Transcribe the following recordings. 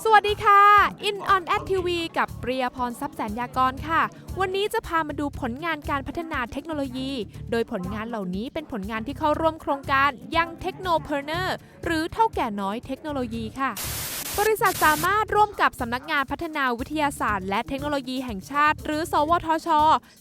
สวัสดีค่ะ In on at TV กับเปรียพรทรัพย์แสนยากรค่ะ วันนี้จะพามาดูผลงานการพัฒนาเทคโนโลยี โดยผลงานเหล่านี้เป็นผลงานที่เข้าร่วมโครงการยังเทคโนเพอร์เนอร์หรือเท่าแก่น้อยเทคโนโลยีค่ะ บริษัทสามารถร่วมกับสำนักงานพัฒนาวิทยาศาสตร์ และเทคโนโลยีแห่งชาติ หรือ สวทช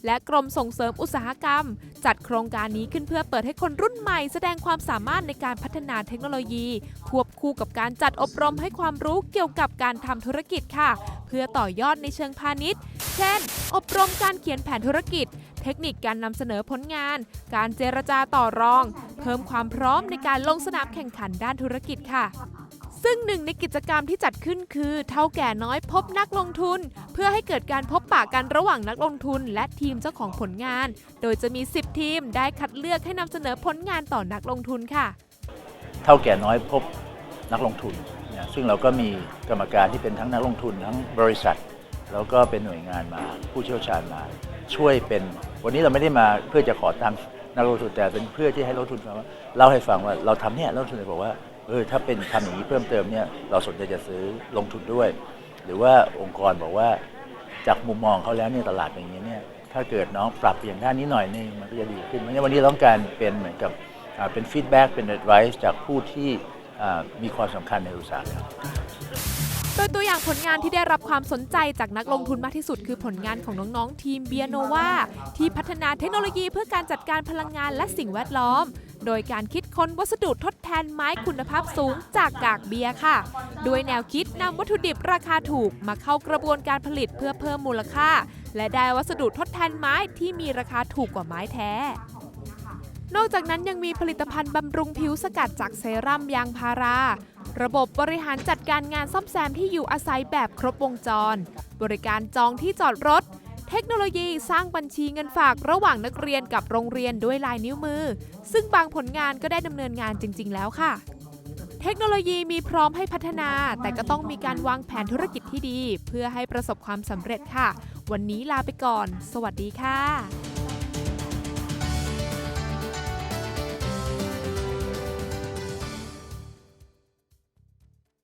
และกรมส่งเสริมอุตสาหกรรม จัดโครงการนี้ขึ้นเพื่อเปิดให้คนรุ่นใหม่ แสดงความสามารถในการพัฒนาเทคโนโลยี ควบคู่กับการจัดอบรมให้ความรู้เกี่ยวกับการทำธุรกิจค่ะ เพื่อต่อยอดในเชิงพาณิชย์ เช่น อบรมการเขียนแผนธุรกิจ เทคนิคการนำเสนอผลงาน การเจรจาต่อรอง เพิ่มความพร้อมในการลงสนามแข่งขันด้านธุรกิจค่ะ ซึ่งหนึ่งในกิจกรรมที่จัดขึ้นคือเท่าแก่น้อยพบนักลงทุน เพื่อให้เกิดการพบปะกันระหว่างนักลงทุน และทีมเจ้าของผลงาน โดยจะมี 10 ทีมได้คัดเลือกให้นำเสนอผลงานต่อนักลงทุนค่ะ เท่าแก่น้อยพบนักลงทุนนะซึ่งเราก็มีกรรมการที่เป็นทั้งนักลงทุนทั้งบริษัท แล้วก็เป็นหน่วยงานมา ผู้เชี่ยวชาญมา ช่วยเป็น วันนี้เราไม่ได้มาเพื่อจะขอตังค์นักลงทุนแต่เป็นเพื่อที่ให้นักลงทุนฟังว่าเล่าให้ฟังว่าเราทำเนี่ยนักลงทุนเลยบอกว่า เออถ้าเป็นทำอย่างนี้เพิ่มเติมเนี่ยเราสนใจจะซื้อลงทุนด้วย หรือว่าองค์กรบอกว่าจากมุมมองเขาแล้วเนี่ยตลาดอย่างนี้เนี่ยถ้าเกิดน้องปรับอย่างด้านนี้หน่อยนึงมันก็จะดีขึ้นเพราะฉะนั้นวันนี้ต้องการเป็นเหมือนกับเป็นฟีดแบ็กเป็น advice จากผู้ที่มีความสำคัญในอุตสาหกรรมโดยตัวอย่างผลงานที่ได้รับความสนใจจากนักลงทุนมากที่สุด คือผลงานของน้อง ๆ ทีมเบียโนวาที่พัฒนาเทคโนโลยีเพื่อการจัดการพลังงานและสิ่งแวดล้อม โดยการคิดค้นวัสดุทดแทนไม้คุณภาพสูงจากกากเบียร์ค่ะโดยแนวคิดนำวัตถุดิบราคาถูกมาเข้ากระบวนการผลิตเพื่อเพิ่มมูลค่า และได้วัสดุทดแทนไม้ที่มีราคาถูกกว่าไม้แท้นอกจากนั้นยังมีผลิตภัณฑ์บำรุงผิวสกัดจากเซรั่มยางพารา ระบบบริหารจัดการงานซ่อมแซมที่อยู่อาศัยแบบครบวงจร บริการจองที่จอดรถ เทคโนโลยีสร้างบัญชีเงินฝากระหว่างนักเรียนกับโรงเรียนด้วยลายนิ้วมือ ซึ่งบางผลงานก็ได้ดำเนินงานจริง ๆ แล้วค่ะ เทคโนโลยีมีพร้อมให้พัฒนา แต่ก็ต้องมีการวางแผนธุรกิจที่ดี เพื่อให้ประสบความสำเร็จค่ะ วันนี้ลาไปก่อน สวัสดีค่ะ